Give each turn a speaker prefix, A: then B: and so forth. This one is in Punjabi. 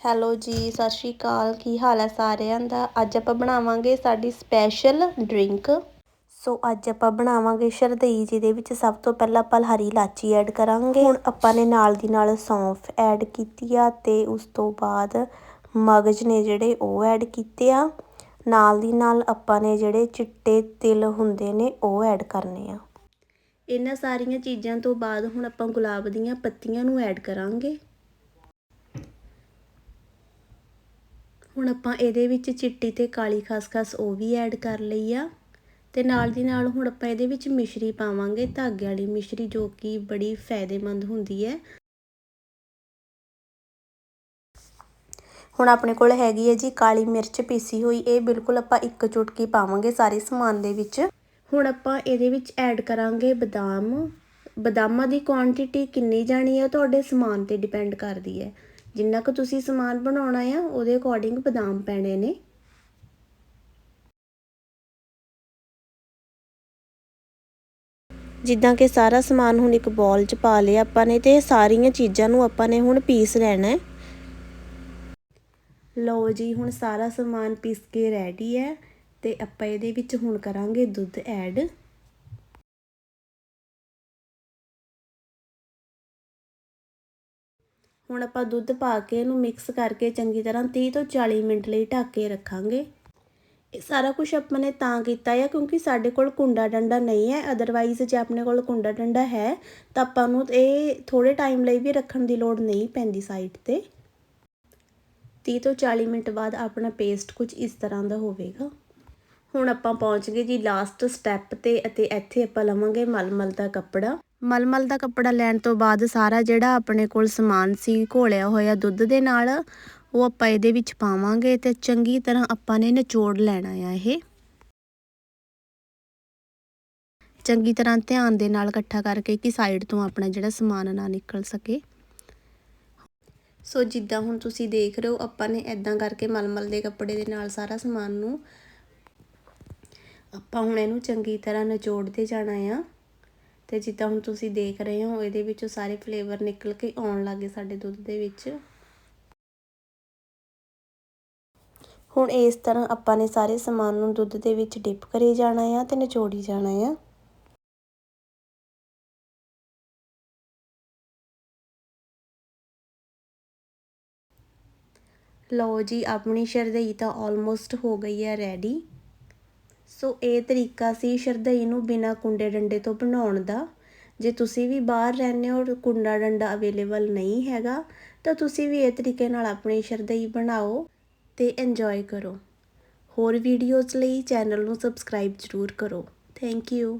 A: ਹੈਲੋ ਜੀ, ਸਤਿ ਸ਼੍ਰੀ ਅਕਾਲ। ਕੀ ਹਾਲ ਹੈ ਸਾਰਿਆਂ ਦਾ? ਅੱਜ ਆਪਾਂ ਬਣਾਵਾਂਗੇ ਸਾਡੀ ਸਪੈਸ਼ਲ ਡਰਿੰਕ ਸੋ ਅੱਜ ਆਪਾਂ ਬਣਾਵਾਂਗੇ ਸ਼ਰਦਈ ਜਿਹਦੇ ਵਿੱਚ ਸਭ ਤੋਂ ਪਹਿਲਾਂ ਆਪਾਂ ਹਰੀ ਇਲਾਚੀ ਐਡ ਕਰਾਂਗੇ। ਹੁਣ ਆਪਾਂ ਨੇ ਨਾਲ ਦੀ ਨਾਲ ਸੌਂਫ ਐਡ ਕੀਤੀ ਆ ਤੇ ਉਸ ਤੋਂ ਬਾਅਦ ਮਗਜ ਨੇ ਜਿਹੜੇ ਉਹ ਐਡ ਕੀਤੇ ਆ। ਨਾਲ ਦੀ ਨਾਲ ਆਪਾਂ ਨੇ ਜਿਹੜੇ ਚਿੱਟੇ ਤਿਲ ਹੁੰਦੇ ਨੇ, ਉਹ ਐਡ ਕਰਨੇ ਆ। ਇਹਨਾਂ ਸਾਰੀਆਂ ਚੀਜ਼ਾਂ ਤੋਂ ਬਾਅਦ ਹੁਣ ਆਪਾਂ ਗੁਲਾਬ ਦੀਆਂ ਪੱਤੀਆਂ ਨੂੰ ਐਡ ਕਰਾਂਗੇ। ਹੁਣ ਆਪਾਂ ਇਹਦੇ ਵਿੱਚ ਚਿੱਟੀ ਤੇ ਕਾਲੀ ਖਸਖਸ ਉਹ ਵੀ ਐਡ ਕਰ ਲਈ ਆ। ਤੇ ਨਾਲ ਦੀ ਨਾਲ ਹੁਣ ਆਪਾਂ ਇਹਦੇ ਵਿੱਚ ਮਿਸ਼ਰੀ ਪਾਵਾਂਗੇ, ਧਾਗੇ ਵਾਲੀ ਮਿਸ਼ਰੀ ਜੋ ਕਿ ਬੜੀ ਫਾਇਦੇਮੰਦ ਹੁੰਦੀ ਹੈ। ਹੁਣ ਆਪਣੇ ਕੋਲ ਹੈਗੀ ਹੈ ਜੀ ਕਾਲੀ ਮਿਰਚ ਪੀਸੀ ਹੋਈ, ਇਹ ਬਿਲਕੁਲ ਆਪਾਂ ਇੱਕ ਚੁਟਕੀ ਪਾਵਾਂਗੇ ਸਾਰੇ ਸਮਾਨ ਦੇ ਵਿੱਚ। ਹੁਣ ਆਪਾਂ ਇਹਦੇ ਵਿੱਚ ਐਡ ਕਰਾਂਗੇ ਬਦਾਮ। ਬਦਾਮਾਂ ਦੀ ਕੁਆਂਟੀਟੀ ਕਿੰਨੀ ਜਾਣੀ ਹੈ ਤੁਹਾਡੇ ਸਮਾਨ ਤੇ ਡਿਪੈਂਡ ਕਰਦੀ ਹੈ। ਜਿੰਨਾ ਕੁ ਤੁਸੀਂ ਸਮਾਨ ਬਣਾਉਣਾ ਆ, ਉਹਦੇ ਅਕੋਰਡਿੰਗ ਬਦਾਮ ਪੈਣੇ ਨੇ। ਜਿੱਦਾਂ ਕਿ ਸਾਰਾ ਸਮਾਨ ਹੁਣ ਇੱਕ ਬੋਲ 'ਚ ਪਾ ਲਿਆ ਆਪਾਂ ਨੇ ਤੇ ਸਾਰੀਆਂ ਚੀਜ਼ਾਂ ਨੂੰ ਆਪਾਂ ਨੇ ਹੁਣ ਪੀਸ ਲੈਣਾ ਹੈ। ਲਓ ਜੀ, ਹੁਣ ਸਾਰਾ ਸਮਾਨ ਪੀਸ ਕੇ ਰੈਡੀ ਹੈ ਤੇ ਆਪਾਂ ਇਹਦੇ ਵਿੱਚ ਹੁਣ ਕਰਾਂਗੇ ਦੁੱਧ ਐਡ ਹੁਣ ਆਪਾਂ ਦੁੱਧ ਪਾ ਕੇ ਇਹਨੂੰ ਮਿਕਸ ਕਰਕੇ ਚੰਗੀ ਤਰ੍ਹਾਂ 30 ਤੋਂ 40 ਮਿੰਟ ਲਈ ਢੱਕ ਕੇ ਰੱਖਾਂਗੇ। ਇਹ ਸਾਰਾ ਕੁਝ ਆਪਾਂ ਨੇ ਤਾਂ ਕੀਤਾ ਹੈ ਕਿਉਂਕਿ ਸਾਡੇ ਕੋਲ ਕੁੰਡਾ ਡੰਡਾ ਨਹੀਂ ਹੈ। ਅਦਰਵਾਈਜ਼ ਜੇ ਆਪਣੇ ਕੋਲ ਕੁੰਡਾ ਡੰਡਾ ਹੈ, ਤਾਂ ਆਪਾਂ ਨੂੰ ਇਹ ਥੋੜੇ ਟਾਈਮ ਲਈ ਵੀ ਰੱਖਣ ਦੀ ਲੋੜ ਨਹੀਂ ਪੈਂਦੀ ਸਾਈਡ ਤੇ। 30 ਤੋਂ 40 ਮਿੰਟ ਬਾਅਦ ਆਪਣਾ ਪੇਸਟ ਕੁਝ ਇਸ ਤਰ੍ਹਾਂ ਦਾ ਹੋਵੇਗਾ। ਹੁਣ ਆਪਾਂ ਪਹੁੰਚ ਗਏ ਜੀ ਲਾਸਟ ਸਟੈਪ ਤੇ ਅਤੇ ਇੱਥੇ ਆਪਾਂ ਲਵਾਂਗੇ ਮਲਮਲ ਦਾ ਕੱਪੜਾ। ਮਲਮਲ ਦਾ ਕੱਪੜਾ ਲੈਣ ਤੋਂ ਬਾਅਦ ਸਾਰਾ ਜਿਹੜਾ ਆਪਣੇ ਕੋਲ ਸਮਾਨ ਸੀ, ਘੋਲਿਆ ਹੋਇਆ ਦੁੱਧ ਦੇ ਨਾਲ, ਉਹ ਆਪਾਂ ਇਹਦੇ ਵਿੱਚ ਪਾਵਾਂਗੇ ਤੇ ਚੰਗੀ ਤਰ੍ਹਾਂ ਆਪਾਂ ਨੇ ਨਿਚੋੜ ਲੈਣਾ ਆ ਇਹ। ਚੰਗੀ ਤਰ੍ਹਾਂ ਧਿਆਨ ਦੇ ਨਾਲ ਇਕੱਠਾ ਕਰਕੇ ਕਿ ਸਾਈਡ ਤੋਂ ਆਪਣਾ ਜਿਹੜਾ ਸਮਾਨ ਨਾ ਨਿਕਲ ਸਕੇ। ਸੋ ਜਿੱਦਾਂ ਹੁਣ ਤੁਸੀਂ ਦੇਖ ਰਹੇ ਹੋ, ਆਪਾਂ ਨੇ ਇਦਾਂ ਕਰਕੇ ਮਲਮਲ ਦੇ ਕੱਪੜੇ ਦੇ ਨਾਲ ਸਾਰਾ ਸਮਾਨ ਨੂੰ ਆਪਾਂ ਹੁਣ ਇਹਨੂੰ ਚੰਗੀ ਤਰ੍ਹਾਂ ਨਿਚੋੜਦੇ ਜਾਣਾ ਆ। ਤੇ ਜਿੱਦਾਂ ਹੁਣ ਤੁਸੀਂ ਦੇਖ ਰਹੇ ਹੋ, ਇਹਦੇ ਵਿੱਚੋਂ ਸਾਰੇ ਫਲੇਵਰ ਨਿਕਲ ਕੇ ਆਉਣ ਲੱਗੇ ਸਾਡੇ ਦੁੱਧ ਦੇ ਵਿੱਚ। ਹੁਣ ਇਸ ਤਰ੍ਹਾਂ ਆਪਾਂ ਨੇ ਸਾਰੇ ਸਮਾਨ ਨੂੰ ਦੁੱਧ ਦੇ ਵਿੱਚ ਡਿਪ ਕਰੀ ਜਾਣਾ ਆ ਤੇ ਨਿਚੋੜੀ ਜਾਣਾ ਆ। ਲਓ ਜੀ, ਆਪਣੀ ਸ਼ਰਦਈ ਤਾਂ ਆਲਮੋਸਟ ਹੋ ਗਈ ਹੈ ਰੈਡੀ ਸੋ ਇਹ ਤਰੀਕਾ ਸੀ ਸ਼ਰਦਈ ਨੂੰ ਬਿਨਾ ਕੁੰਡੇ ਡੰਡੇ ਤੋਂ ਬਣਾਉਣ ਦਾ। ਜੇ ਤੁਸੀਂ ਵੀ ਬਾਹਰ ਰਹਿੰਦੇ ਹੋ ਕੁੰਡਾ ਡੰਡਾ ਅਵੇਲੇਬਲ ਨਹੀਂ ਹੈਗਾ, ਤਾਂ ਤੁਸੀਂ ਵੀ ਇਹ ਤਰੀਕੇ ਨਾਲ ਆਪਣੀ ਸ਼ਰਦਈ ਬਣਾਓ ਤੇ ਇੰਜੋਏ ਕਰੋ। ਹੋਰ ਵੀਡੀਓਜ਼ ਲਈ ਚੈਨਲ ਨੂੰ ਸਬਸਕ੍ਰਾਈਬ ਜ਼ਰੂਰ ਕਰੋ। Thank you